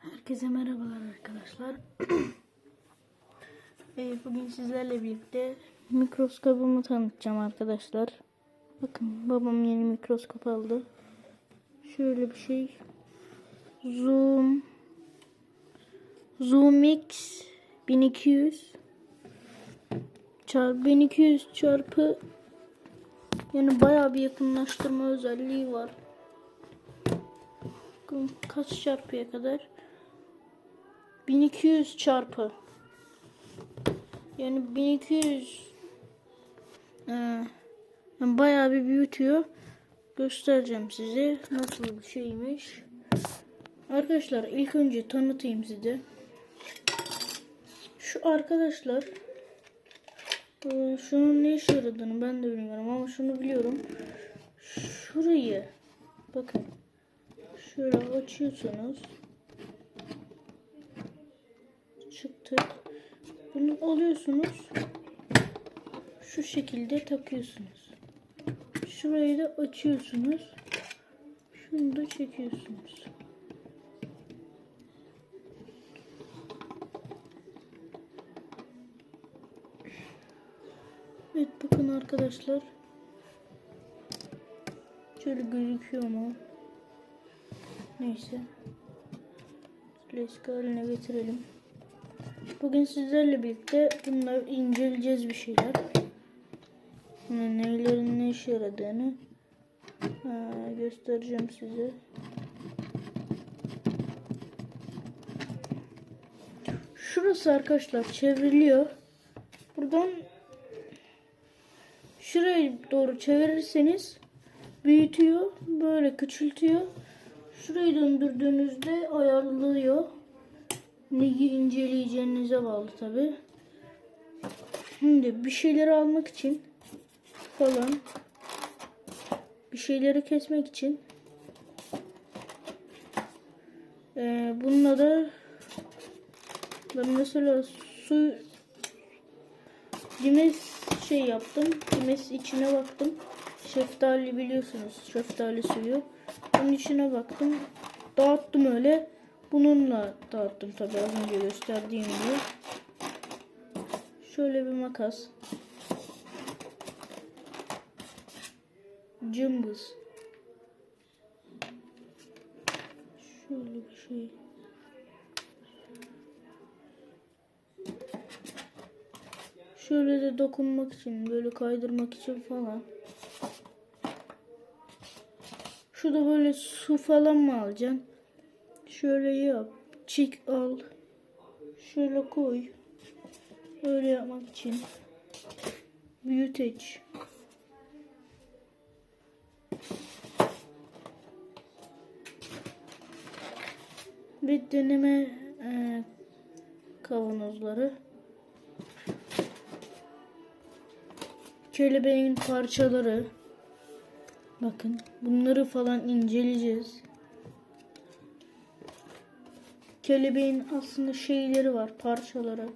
Herkese merhabalar arkadaşlar. Ee, bugün sizlerle birlikte mikroskobumu tanıtacağım arkadaşlar. Bakın babam yeni mikroskop aldı. Şöyle bir şey. Zoom Zoom X 1200 çarpı 1200 çarpı yani bayağı bir yakınlaştırma özelliği var. Kaç çarpıya kadar? 1200 çarpı. Yani 1200 ee, bayağı bir büyütüyor. Göstereceğim size nasıl bir şeymiş. Arkadaşlar ilk önce tanıtayım size. Şu arkadaşlar ee, şunun ne işe yaradığını ben de bilmiyorum ama şunu biliyorum. Şurayı bakın şöyle açıyorsunuz. Çıktı. Bunu alıyorsunuz. Şu şekilde takıyorsunuz. Şurayı da açıyorsunuz. Şunu da çekiyorsunuz. Evet bakın arkadaşlar. Şöyle gözüküyor mu? Neyse. Klasik haline getirelim. Bugün sizlerle birlikte bunları inceleyeceğiz bir şeyler. Yani neylerin ne işe yaradığını göstereceğim size. Şurası arkadaşlar çevriliyor. Buradan şuraya doğru çevirirseniz büyütüyor. Böyle küçültüyor. Şurayı döndürdüğünüzde ayarlıyor. Neyi inceleyeceğinize bağlı tabi. Şimdi bir şeyleri almak için falan bir şeyleri kesmek için ee, bununla da ben mesela su Cimes şey yaptım. Cimes içine baktım. Şeftali biliyorsunuz. Şeftali suyu. Bunun içine baktım. Dağıttım öyle. Bununla dağıttım tabi az önce gösterdiğim gibi. Şöyle bir makas. Cımbız. Şöyle bir şey. Şöyle de dokunmak için, böyle kaydırmak için falan. Şu da böyle su falan mı alacaksın? Şöyle yap. Çek al. Şöyle koy. Öyle yapmak için. Büyüteç. Bir deneme e, kavanozları. Kelebeğin parçaları. Bakın bunları falan inceleyeceğiz. Kelebeğin aslında şeyleri var parçaları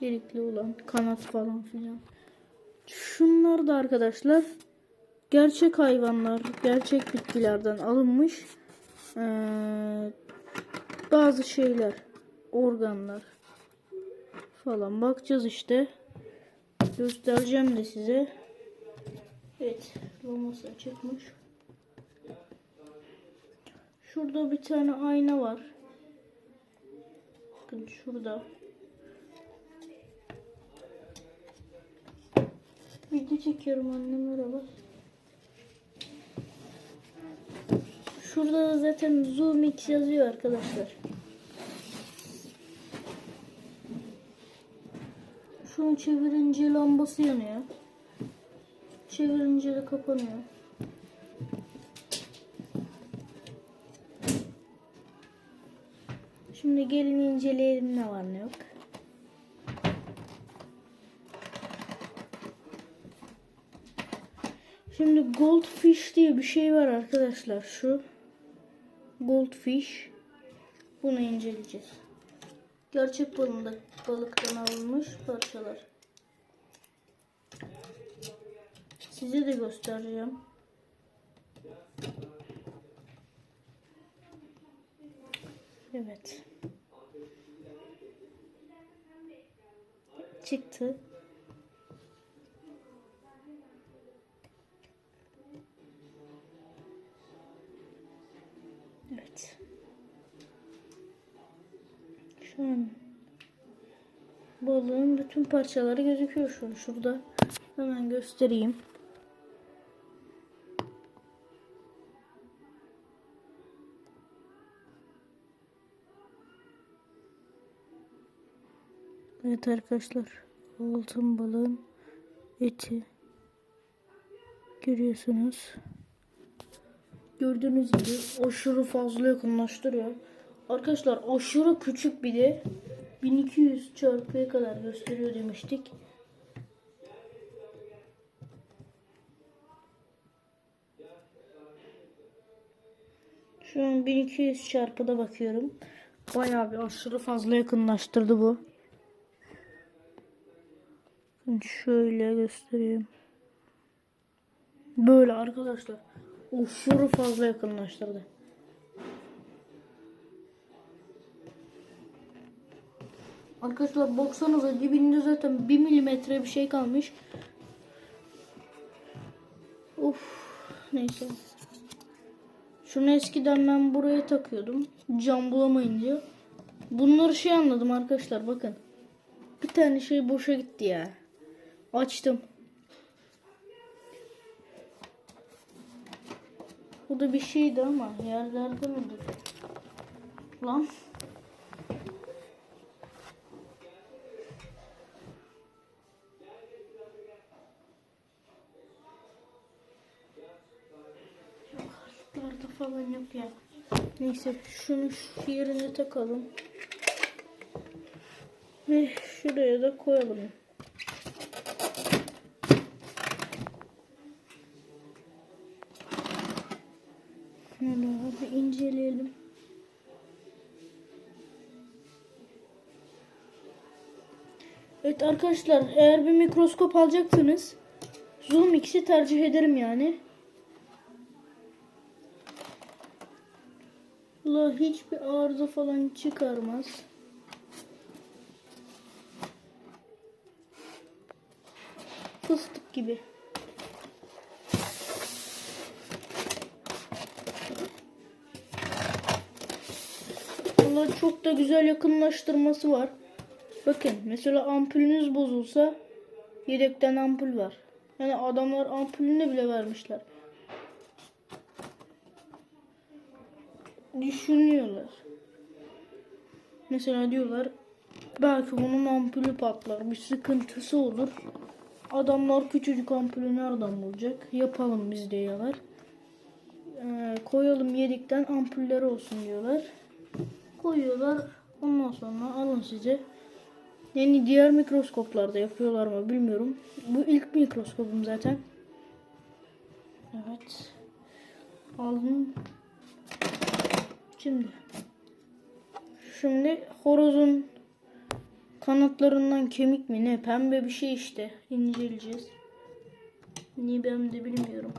gerekli olan kanat falan filan. Şunlar da arkadaşlar gerçek hayvanlar, gerçek bitkilerden alınmış ee, bazı şeyler, organlar falan bakacağız işte. Göstereceğim de size. Evet, loması çıkmış. Şurada bir tane ayna var. Bakın şurada. Video çekiyorum anne merhaba. Şurada da zaten Zoom X yazıyor arkadaşlar. Şunu çevirince lambası yanıyor. Çevirince de kapanıyor. Şimdi gelin inceleyelim ne var ne yok. Şimdi goldfish diye bir şey var arkadaşlar şu. Goldfish. Bunu inceleyeceğiz. Gerçek balında, balıktan alınmış parçalar. Size de göstereceğim. Evet. Çıktı. Evet. Şu an balığın bütün parçaları gözüküyor şu an şurada. Hemen göstereyim. Evet arkadaşlar. Altın balığın eti. Görüyorsunuz. Gördüğünüz gibi aşırı fazla yakınlaştırıyor. Arkadaşlar aşırı küçük bir de 1200 çarpıya kadar gösteriyor demiştik. Şu an 1200 çarpıda bakıyorum. Bayağı bir aşırı fazla yakınlaştırdı bu. Şöyle göstereyim. Böyle arkadaşlar. Aşırı fazla yakınlaştırdı. Arkadaşlar baksanıza dibinde zaten 1 milimetre bir şey kalmış. Of neyse. Şunu eskiden ben buraya takıyordum. Cam bulamayınca. Bunları şey anladım arkadaşlar bakın. Bir tane şey boşa gitti ya. Açtım. Bu da bir şeydi ama yerlerde mi dur? Lan. Altlarda falan yok ya. Neyse şunu şu yerine takalım. Ve şuraya da koyalım. Evet arkadaşlar eğer bir mikroskop alacaksınız Zoom X'i tercih ederim yani. La hiçbir arıza falan çıkarmaz. Fıstık gibi. Valla çok da güzel yakınlaştırması var. Bakın mesela ampulünüz bozulsa yedekten ampul var. Yani adamlar ampulünü bile vermişler. Düşünüyorlar. Mesela diyorlar belki bunun ampulü patlar bir sıkıntısı olur. Adamlar küçücük ampulü nereden bulacak? Yapalım biz diyorlar. Ee, koyalım yedikten ampuller olsun diyorlar. Koyuyorlar. Ondan sonra alın size. Yani diğer mikroskoplarda yapıyorlar mı bilmiyorum. Bu ilk mikroskopum zaten. Evet. Aldım. Şimdi. Şimdi horozun kanatlarından kemik mi ne pembe bir şey işte inceleyeceğiz. Niye ben de bilmiyorum.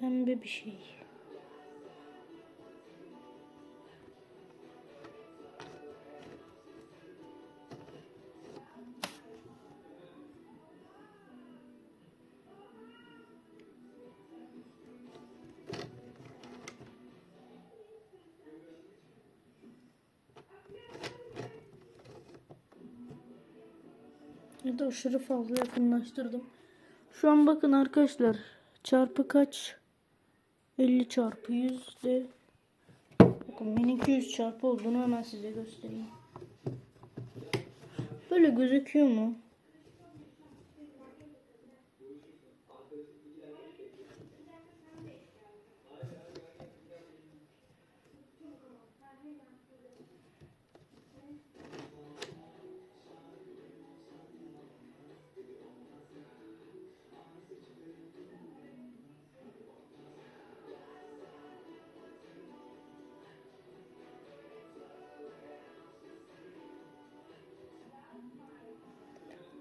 Pembe bir şey. Ya da aşırı fazla yakınlaştırdım. Şu an bakın arkadaşlar. Çarpı kaç? 50 çarpı 100 de bakın 1200 çarpı olduğunu hemen size göstereyim. Böyle gözüküyor mu?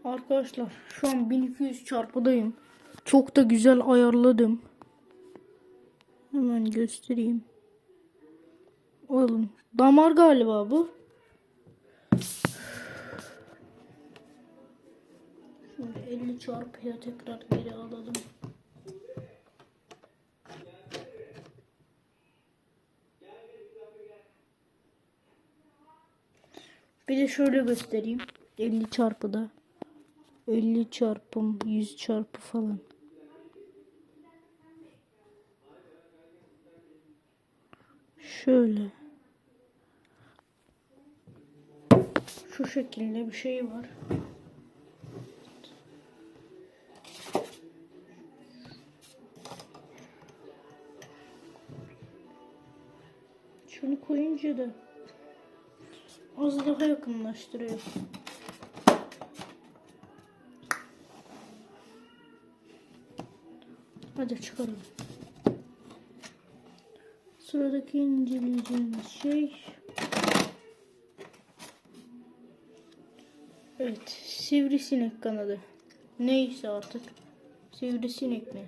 Arkadaşlar şu an 1200 çarpıdayım. Çok da güzel ayarladım. Hemen göstereyim. Oğlum damar galiba bu. Şimdi 50 çarpıya tekrar geri alalım. Bir de şöyle göstereyim. 50 çarpıda. 50 çarpım 100 çarpı falan. Şöyle. Şu şekilde bir şey var. Şunu koyunca da az daha yakınlaştırıyor. Hadi çıkalım. Sıradaki inceleyeceğimiz şey Evet, sivrisinek kanadı. Neyse artık. Sivrisinek mi?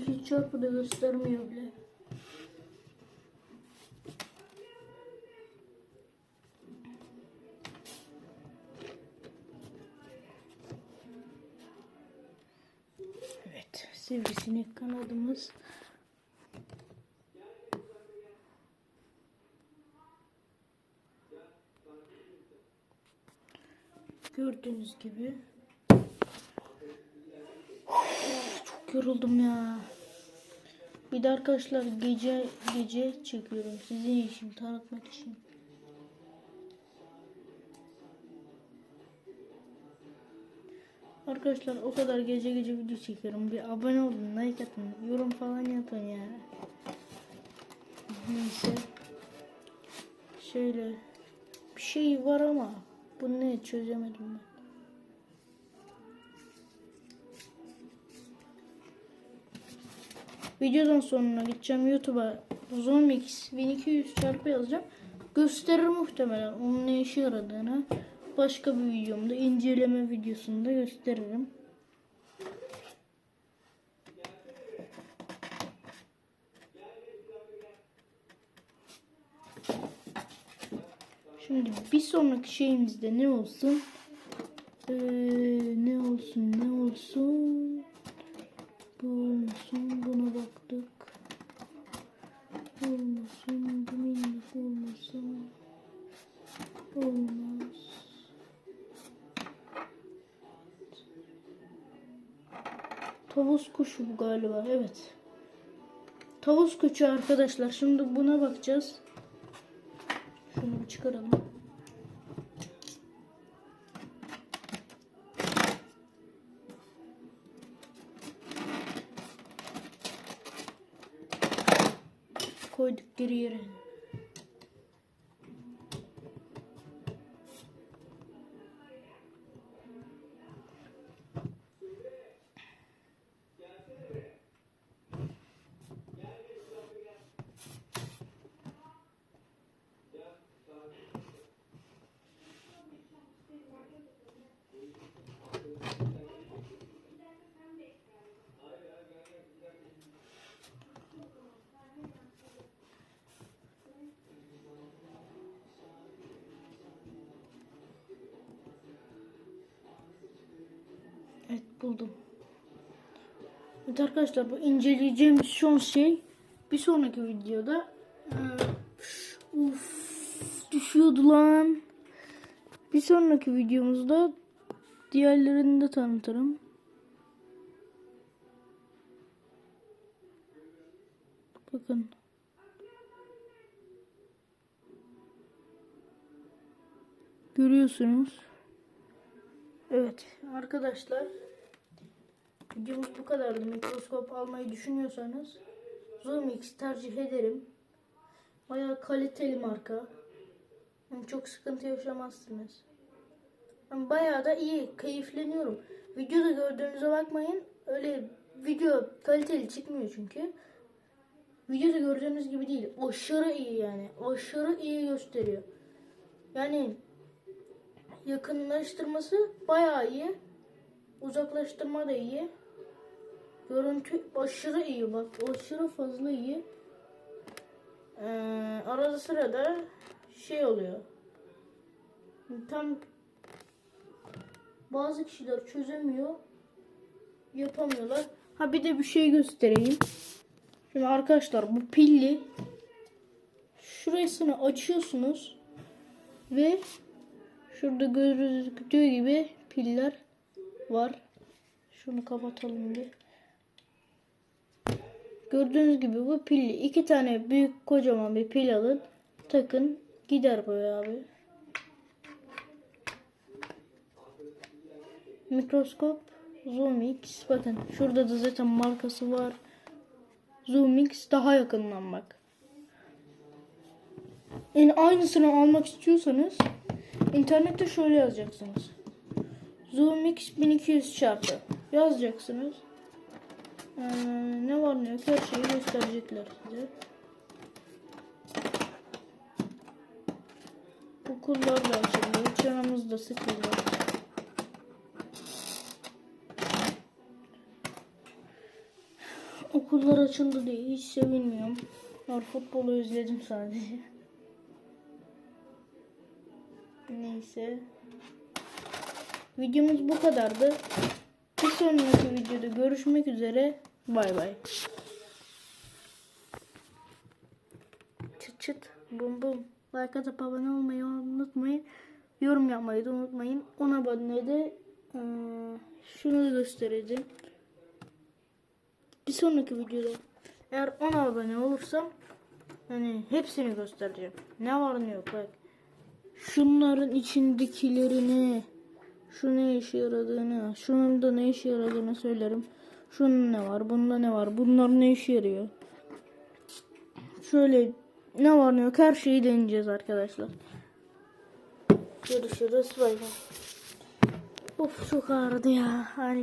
Bin iki yüz çarpı da göstermiyor bile. Evet, sivrisinek kanadımız. Gördüğünüz gibi. Çok yoruldum ya. Bir de arkadaşlar gece gece çekiyorum sizin için tanıtmak için. Arkadaşlar o kadar gece gece video çekiyorum. Bir abone olun, like atın, yorum falan yapın ya. Neyse. Şöyle bir şey var ama bu ne çözemedim ben. Videodan sonra gideceğim YouTube'a Zomix 1200 çarpı yazacağım. Gösterir muhtemelen onun ne işe yaradığını. Başka bir videomda inceleme videosunda gösteririm. Şimdi bir sonraki şeyimizde ne olsun? Ee, ne olsun ne olsun? Bu olmasın buna baktık. Olmasın bu minnak olmasın. Olmaz. Tavus kuşu bu galiba evet. Tavus kuşu arkadaşlar şimdi buna bakacağız. Şunu çıkaralım. Koyduk geri buldum. Evet arkadaşlar bu inceleyeceğimiz son şey bir sonraki videoda Ee, uf, düşüyordu lan. Bir sonraki videomuzda Diğerlerini de tanıtırım. Bakın. Görüyorsunuz. Evet arkadaşlar. Videomuz bu kadardı. Mikroskop almayı düşünüyorsanız Zoomix tercih ederim. Bayağı kaliteli marka. Yani çok sıkıntı yaşamazsınız. Yani bayağı da iyi, keyifleniyorum. Videoda gördüğünüze bakmayın. Öyle video kaliteli çıkmıyor çünkü. Videoda gördüğünüz gibi değil. Aşırı iyi yani. Aşırı iyi gösteriyor. Yani yakınlaştırması bayağı iyi. Uzaklaştırma da iyi. Görüntü aşırı iyi bak. Aşırı fazla iyi. Ee, arada sırada şey oluyor. Tam bazı kişiler çözemiyor. Yapamıyorlar. Ha bir de bir şey göstereyim. Şimdi arkadaşlar bu pilli şurasını açıyorsunuz ve şurada gözüktüğü gibi piller var. Şunu kapatalım bir. Gördüğünüz gibi bu pilli. iki tane büyük kocaman bir pil alın. Takın. Gider böyle abi. Mikroskop Zoomix. Bakın şurada da zaten markası var. Zoomix daha yakından bak. Yani aynısını almak istiyorsanız internette şöyle yazacaksınız. Zoomix 1200 çarpı yazacaksınız. Ee, ne var ne yok her şeyi gösterecekler size. Okullar da açıldı. Canımız da sıkıldı. Okullar açıldı diye hiç sevinmiyorum. Ben futbolu özledim sadece. Neyse. Videomuz bu kadardı. Bir sonraki videoda görüşmek üzere. Bay bay. Çıt çıt bum bum. Like atıp abone olmayı unutmayın. Yorum yapmayı da unutmayın. 10 abone de eee, şunu göstereceğim. Bir sonraki videoda eğer 10 abone olursam hani hepsini göstereceğim. Ne var ne yok bak. Şunların içindekilerini şu ne işe yaradığını, şunun da ne işe yaradığını söylerim. Şunun ne var, bunda ne var, bunlar ne işe yarıyor. Şöyle ne var ne yok her şeyi deneyeceğiz arkadaşlar. Görüşürüz bay bay. Of çok ağrıdı ya her.